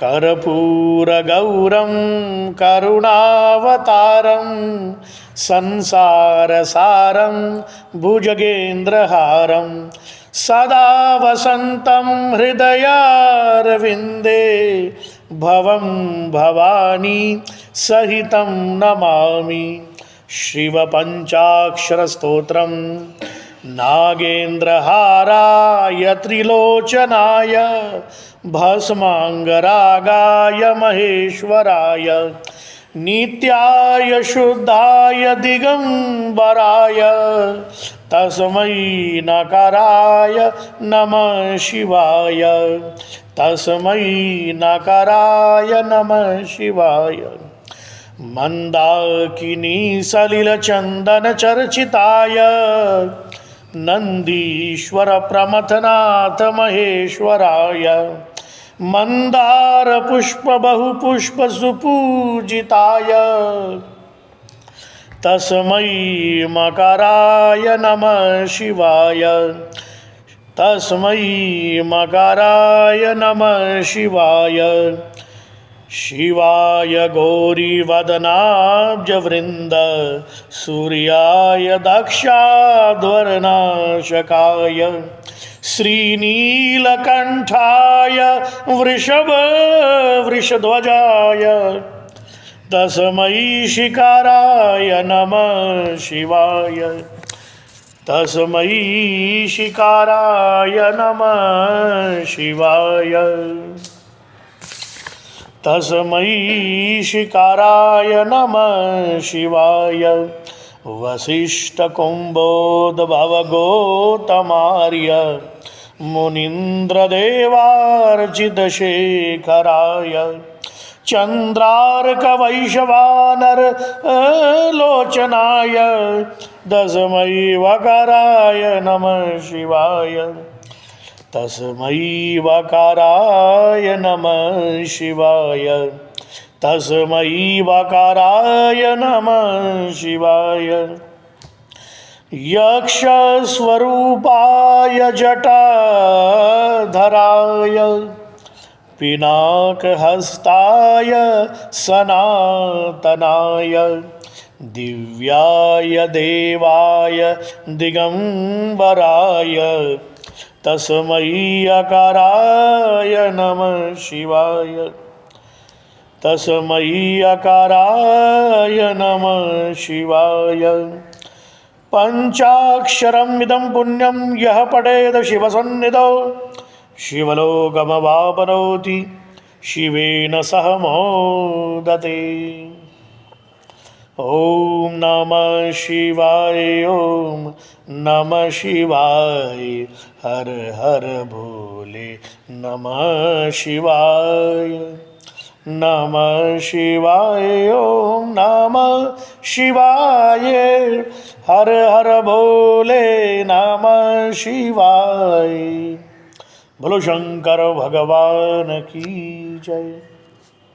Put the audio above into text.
कर्पूरगौरं करुणावतारं संसारसारं भुजगेन्द्रहारं सदा वसन्तं हृदयारविन्दे भवं भवानी सहितं नमामि शिवपञ्चाक्षरस्तोत्रं नागेन्द्रहाराय त्रिलोचनाय, भस्माङ्गरागाय महेश्वराय नित्याय शुद्धाय दिगम्बराय, तस्मै नकाराय नमः शिवाय, तस्मै नकाराय नमः शिवाय। मन्दाकिनी सलिलचन्दनचर्चिताय नन्दीश्वरप्रमथनाथ महेश्वराय मन्दारपुष्पबहुपुष्पसुपूजिताय तस्मै मकाराय नमः शिवाय तस्मै मकाराय नमः शिवाय शिवाय गौरीवदनाब्जवृन्द सूर्याय दक्षाध्वरनाशकाय श्रीनीलकण्ठाय वृषभवृषध्वजाय तस्मै शिकाराय नमः शिवाय तस्मै शिकाराय नमः शिवाय तस्मै शिकाराय नमः शिवाय। वसिष्ठकुम्भोद्भवगोतमार्य मुनीन्द्रदेवार्चितशेखराय चन्द्रार्कवैशवानर लोचनाय। दशमै वकराय नमः शिवाय। तस्मै वकाराय नमः शिवाय। तस्मै वकाराय नमः शिवाय। यक्षस्वरूपाय जटाधराय। पिनाकहस्ताय सनातनाय। दिव्याय देवाय दिगम्बराय। तस्मै अकाराय नमः शिवाय। तस्मै अकाराय नमः शिवाय। पञ्चाक्षरम् इदं पुण्यं यः पठेद शिवसन्निधौ शिवलोकमवापनोति शिवेन सह मोदते। ॐ नमः शिवाय ॐ नमः शिवाय हर हर भोले नमः शिवाय नमः शिवाय ॐ नमः शिवाय हर हर भोले नमः शिवाय बोलो शंकर भगवान की जय